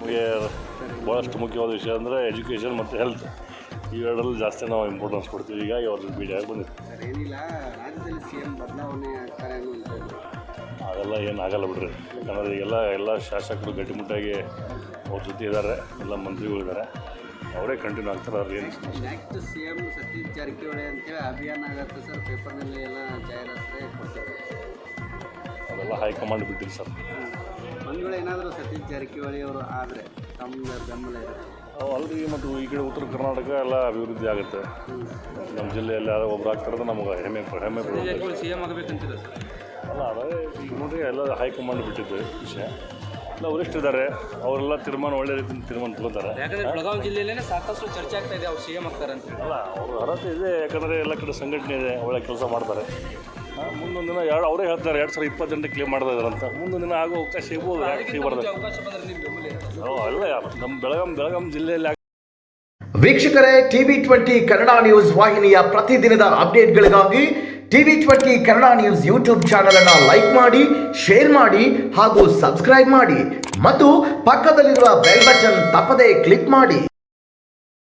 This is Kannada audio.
ನಮಗೆ ಭಾಳಷ್ಟು ಮುಖ್ಯವಾದ ವಿಷಯ ಅಂದರೆ ಎಜುಕೇಷನ್ ಮತ್ತು ಹೆಲ್ತ್ ಇವೆರಡರಲ್ಲಿ ಜಾಸ್ತಿ ನಾವು ಇಂಪಾರ್ಟೆನ್ಸ್ ಕೊಡ್ತೀವಿ. ಈಗ ಅವ್ರ ಸಿ ಬದಲಾವಣೆ ಆಗ್ತಾರೆ ಅನ್ನುವಂಥದ್ದು ಅದೆಲ್ಲ ಏನು ಆಗಲ್ಲ ಬಿಡ್ರಿ. ಯಾಕಂದರೆ ಎಲ್ಲ ಎಲ್ಲ ಶಾಸಕರು ಗಟ್ಟಿಮುಟ್ಟಾಗಿ ಅವ್ರ ಜೊತೆ ಇದ್ದಾರೆ. ಎಲ್ಲ ಮಂತ್ರಿಗಳು ಇದ್ದಾರೆ. ಅವರೇ ಕಂಟಿನ್ಯೂ ಆಗ್ತಾರೆ. ಅವ್ರು ಏನು ಸಮಸ್ಯೆ next C M Satish Jarkiholi ಅಂತೇಳಿ ಅಭಿಯಾನ ಆಗುತ್ತೆ ಸರ್. ಪೇಪರ್ನಲ್ಲಿ ಎಲ್ಲ ಜಾಹೀರಾತು ಕೊಡ್ತಾರೆ. ಅದೆಲ್ಲ ಹೈಕಮಾಂಡ್ ಬಿಟ್ಟಿರಿ ಸರ್. ಒಂದು ವೇಳೆ ಏನಾದರೂ ಸತೀಶ್ ಜಾರಕಿಹೊಳಿ ಅವರು ಆದರೆ ತಮ್ಮ ಬೆಂಬಲ ಇರುತ್ತೆ. ಅವು ಅಲ್ರಿ ಮತ್ತು ಈ ಕಡೆ ಉತ್ತರ ಕರ್ನಾಟಕ ಎಲ್ಲ ಅಭಿವೃದ್ಧಿ ಆಗುತ್ತೆ. ನಮ್ಮ ಜಿಲ್ಲೆಯಲ್ಲಿ ಯಾರೋ ಒಬ್ರು ಆಗ್ತಾರೆ ನಮಗೆ ಹೆಮ್ಮೆ ಹೆಮ್ಮೆ ಸಿ ಎಂ ಆಗಬೇಕಂತಿದೆ ಸರ್ ಅಲ್ಲ ಅದೇ ಈಗ ನೋಡಿ ಎಲ್ಲ ಹೈಕಮಾಂಡ್ ಬಿಟ್ಟಿದ್ದು ವಿಷಯ. ಎಲ್ಲ ವರಿಷ್ಠರಿದ್ದಾರೆ ಅವರೆಲ್ಲ ತೀರ್ಮಾನ ಒಳ್ಳೆ ರೀತಿಯಿಂದ ತೀರ್ಮಾನ ತಗೋತಾರೆ. ಯಾಕಂದ್ರೆ ಬೆಳಗಾವಿ ಜಿಲ್ಲೆಯಲ್ಲೇ ಸಾಕಷ್ಟು ಚರ್ಚೆ ಆಗ್ತಾ ಇದೆ ಅವ್ರು ಸಿ ಎಂ ಆಗ್ತಾರೆ ಅಂತ. ಅಲ್ಲ ಅವ್ರ ಅರ್ಹತೆ ಇದೆ ಯಾಕಂದರೆ ಎಲ್ಲ ಕಡೆ ಸಂಘಟನೆ ಇದೆ ಒಳ್ಳೆ ಕೆಲಸ ಮಾಡ್ತಾರೆ. ಮುಂದೊಂದು ದಿನ ಎರಡು ಅವರೇ ಹೇಳ್ತಾರೆ ಎರಡು ಸಾವಿರದ ಇಪ್ಪತ್ತೆಂಟು ಕ್ಲೇಮ್ ಮಾಡ್ತಾ ಇದ್ದಾರೆ ಅಂತ. ಮುಂದೊಂದು ದಿನ ಆಗೋ ಅವಕಾಶ ಸಿಗ್ಬೋದು ಯಾಕೆ ಸಿಗಬಾರ್ದು. ಓ, ಅಲ್ಲ ನಮ್ಮ ಬೆಳಗಾಂ ಬೆಳಗಾಂ ಜಿಲ್ಲೆಯಲ್ಲಿ ವೀಕ್ಷಕರೇ ಟಿವಿ ಟ್ವೆಂಟಿ ಕನ್ನಡ ನ್ಯೂಸ್ ವಾಹಿನಿಯ ಪ್ರತಿದಿನದ ಅಪ್ಡೇಟ್ಗಳಿಗಾಗಿ TV twenty Kannada news YouTube channel ಅನ್ನು ಲೈಕ್ ಮಾಡಿ ಶೇರ್ ಮಾಡಿ ಹಾಗೂ ಸಬ್ಸ್ಕ್ರೈಬ್ ಮಾಡಿ. ಮತ್ತು ಪಕ್ಕದಲ್ಲಿರುವ ಬೆಲ್ ಬಟನ್ ತಪ್ಪದೇ ಕ್ಲಿಕ್ ಮಾಡಿ.